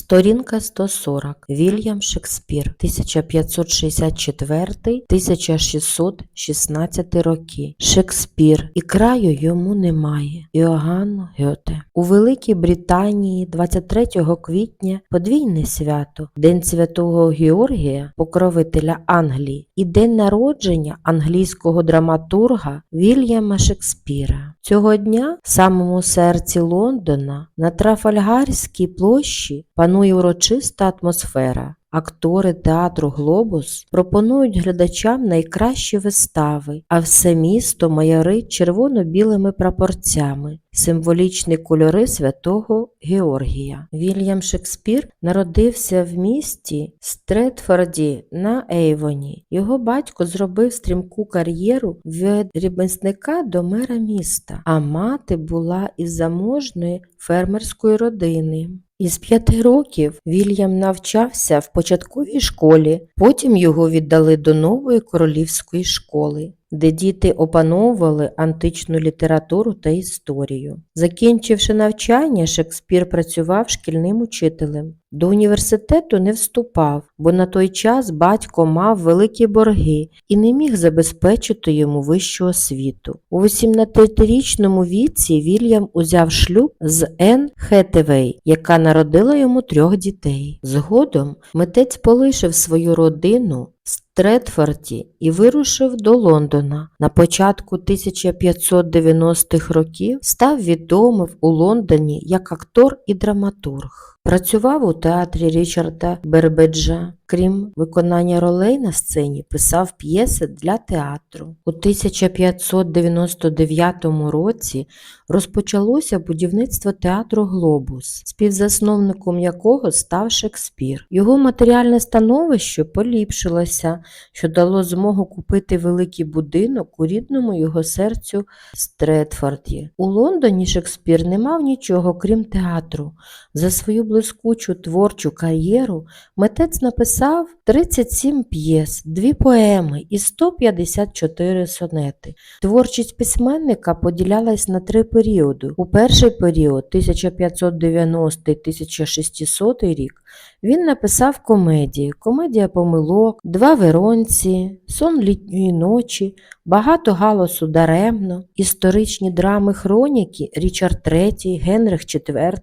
Сторінка 140. Вільям Шекспір 1564-1616 роки. Шекспір. І краю йому немає. Іоганн Гьоте. У Великій Британії 23 квітня подвійне свято, День Святого Георгія, покровителя Англії, і день народження англійського драматурга Вільяма Шекспіра. Цього дня в самому серці Лондона на Трафальгарській площі панує урочиста атмосфера. Актори театру Глобус пропонують глядачам найкращі вистави, а все місто майорить червоно-білими прапорцями, символічні кольори святого Георгія. Вільям Шекспір народився в місті Стретфорді на Ейвоні. Його батько зробив стрімку кар'єру від ремісника до мера міста, а мати була із заможної фермерської родини. Із п'яти років Вільям навчався в початковій школі, потім його віддали до нової королівської школи, де діти опановували античну літературу та історію. Закінчивши навчання, Шекспір працював шкільним учителем. До університету не вступав, бо на той час батько мав великі борги і не міг забезпечити йому вищу освіту. У 18-річному віці Вільям узяв шлюб з Енн Хетевей, яка народила йому трьох дітей. Згодом митець полишив свою родину Стретфорді і вирушив до Лондона. На початку 1590-х років став відомим у Лондоні як актор і драматург. Працював у театрі Річарда Бербеджа. Крім виконання ролей на сцені, писав п'єси для театру. У 1599 році розпочалося будівництво театру Глобус, співзасновником якого став Шекспір. Його матеріальне становище поліпшилося, що дало змогу купити великий будинок у рідному його серцю Стретфорді. У Лондоні Шекспір не мав нічого крім театру. За свою блискучу творчу кар'єру митець написав 37 п'єс, дві поеми і 154 сонети. Творчість письменника поділялась на три періоди. У перший період 1590-1600 рік він написав комедії, комедія помилок, два веронці, сон літньої ночі, багато галасу даремно, історичні драми хроніки Річард III, Генрих IV,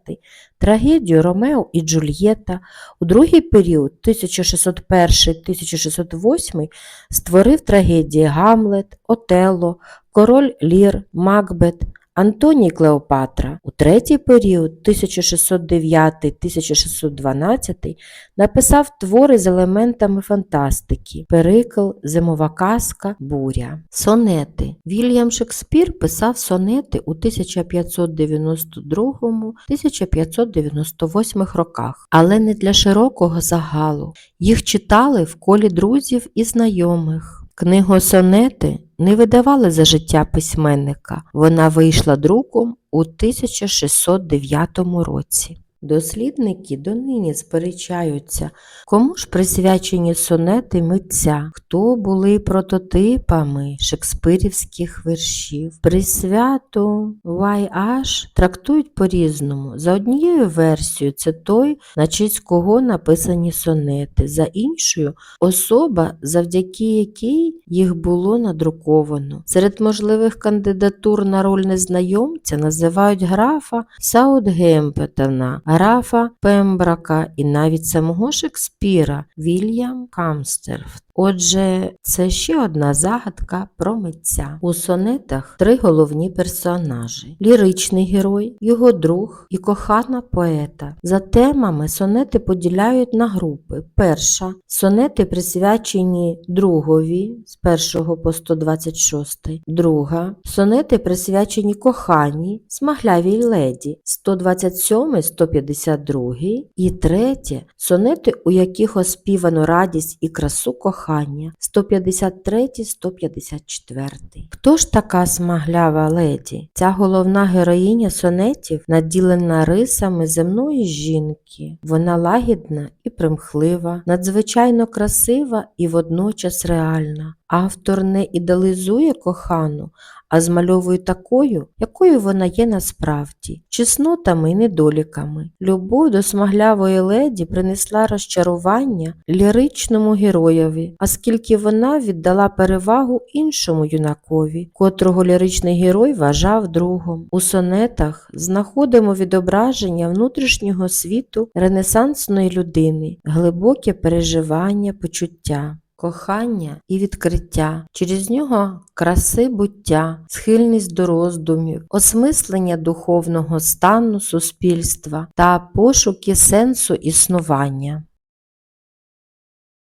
трагедію Ромео і Джульєта. У другий період 1601-1608 створив трагедії Гамлет, Отелло, Король Лір, Макбет, Антоній Клеопатра. У третій період 1609-1612 написав твори з елементами фантастики Перикл, Зимова казка, Буря. Сонети. Вільям Шекспір писав сонети у 1592-1598 роках, але не для широкого загалу. Їх читали в колі друзів і знайомих. Книгу сонети не видавали за життя письменника. Вона вийшла друком у 1609 році. Дослідники донині сперечаються, кому ж присвячені сонети митця, хто були прототипами шекспирівських віршів. Присвяту YH трактують по-різному. За однією версією, це той, на честь кого написані сонети, за іншою особа, завдяки якій їх було надруковано. Серед можливих кандидатур на роль незнайомця називають графа Саутгемптона, графа Пембрака і навіть самого Шекспіра Вільям Камстерфт. Отже, це ще одна загадка про митця. У сонетах три головні персонажі: ліричний герой, його друг і кохана поета. За темами сонети поділяють на групи. Перша сонети присвячені другові з 1 по 126. Друга сонети присвячені коханій, смаглявій леді 127 152. І третє сонети, у яких оспівано радість і красу кохання кохання 153-154. Хто ж така смаглява леді? Ця головна героїня сонетів наділена рисами земної жінки. Вона лагідна і примхлива, надзвичайно красива і водночас реальна. Автор не ідеалізує кохану, а змальовує такою, якою вона є насправді, чеснотами і недоліками. Любов до смаглявої леді принесла розчарування ліричному героєві, оскільки вона віддала перевагу іншому юнакові, котрого ліричний герой вважав другом. У сонетах знаходимо відображення внутрішнього світу ренесансної людини, глибоке переживання, почуття. Кохання і відкриття, через нього краси буття, схильність до роздумів, осмислення духовного стану суспільства та пошуки сенсу існування.